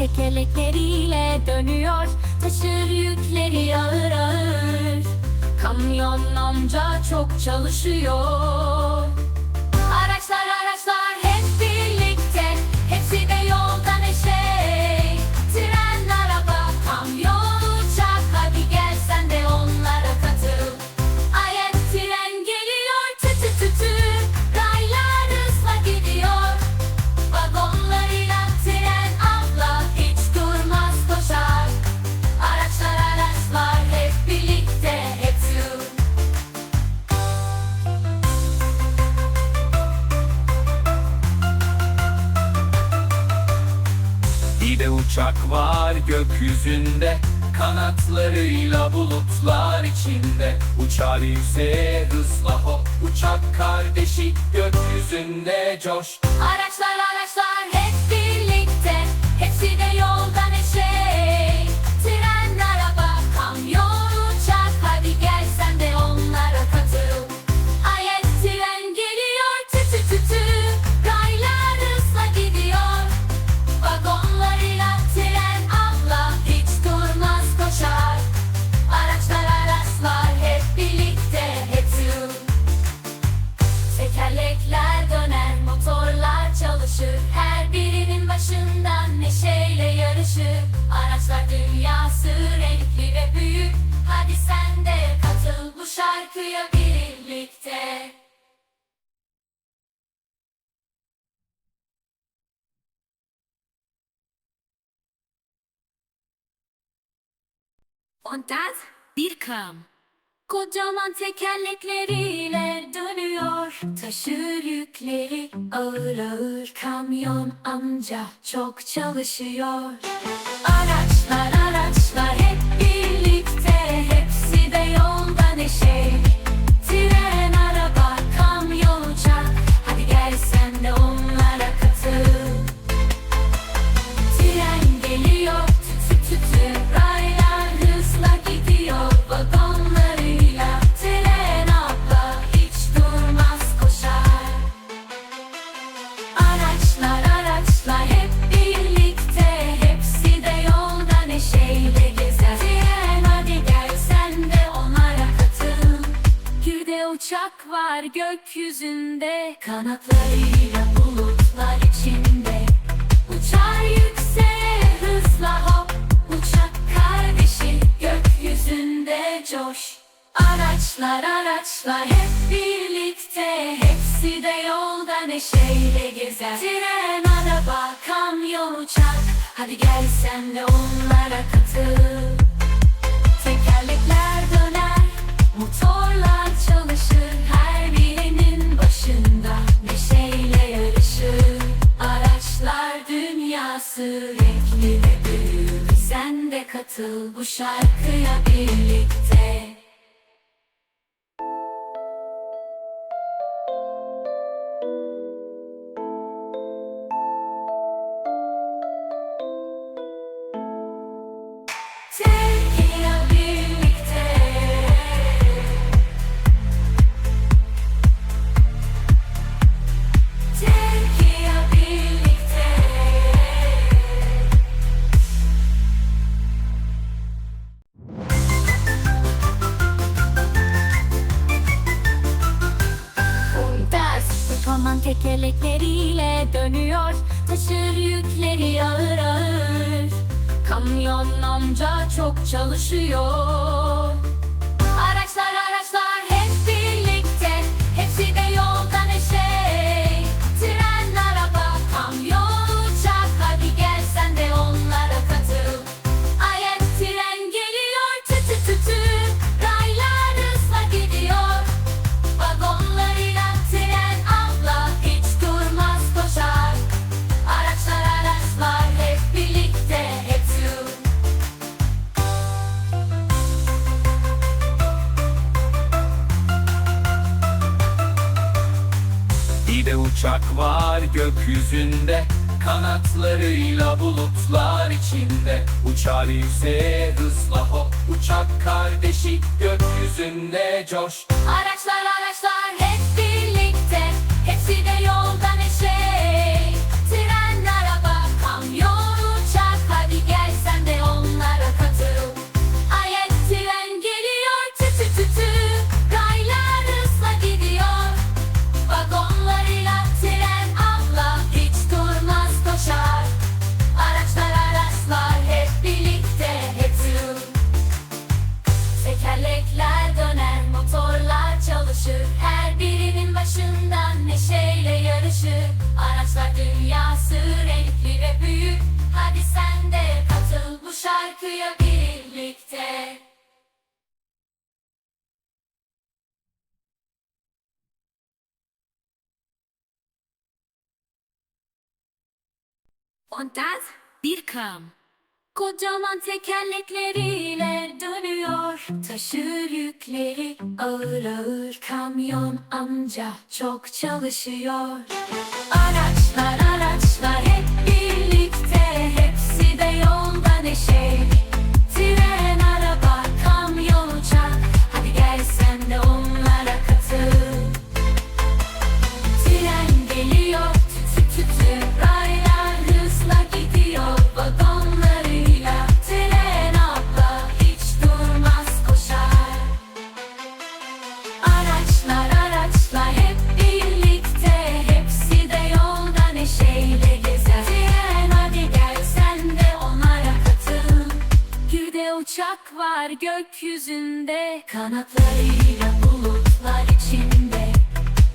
tekerlekleriyle dönüyor. Taşır yükleri ağır ağır. Kamyon amca çok çalışıyor uçak var gökyüzünde Kanatlarıyla bulutlar içinde. Uçar yükseğe hızla hop Uçak kardeşi gökyüzünde coş. Araçlar araçlar hep Hadi sen de katıl bu şarkıya birlikte. Und bir kam. Kocaman tekerlekleriyle dönüyor. Taşır yükleri ağır ağır Kamyon amca çok çalışıyor uçak var gökyüzünde Kanatlarıyla bulutlar içinde. Uçar yükseğe hızla hop Uçak kardeşi gökyüzünde coş. Araçlar araçlar hep birlikte Hepsi de yolda neşeyle gezer. Tren, araba, kamyon, uçak Hadi gel sen de onlara katıl katıl bu şarkıya birlikte ağır ağır. Kamyon amca çok çalışıyor uçak var gökyüzünde Kanatlarıyla bulutlar içinde. Uçar yükseğe hızla hop Uçak kardeşi gökyüzünde coş. Araçlar araçlar hep çalışır Her birinin başında neşeyle yarışır Araçlar dünyası renkli ve büyük. Hadi sen de katıl bu şarkıya birlikte. Und das, wir kamen. Kocaman tekerlekleriyle dönüyor. Taşır yükleri ağır ağır Kamyon amca çok çalışıyor. Araçlar uçak var gökyüzünde. Kanatlarıyla bulutlar içinde.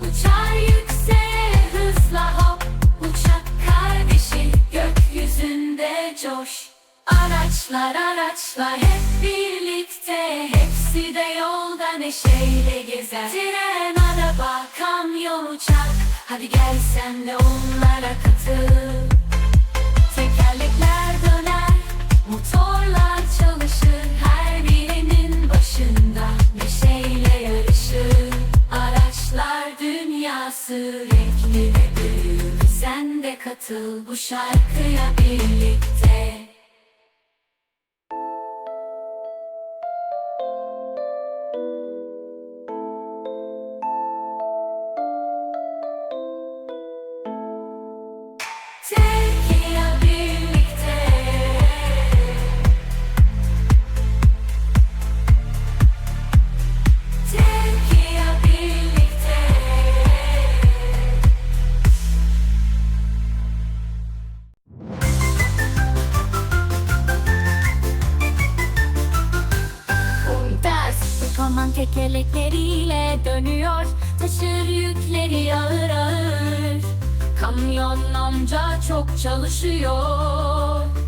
Uçar yükseğe hızla hop. Uçak kardeşi gökyüzünde coş. Araçlar araçlar hep birlikte. Hepsi de yolda neşeyle gezer. Tren, araba, kamyon, uçak. Hadi gel sen de katıl bu şarkıya birlikte Koman tekerlekleriyle dönüyor. Taşır yükleri ağır ağır. Kamyon amca çok çalışıyor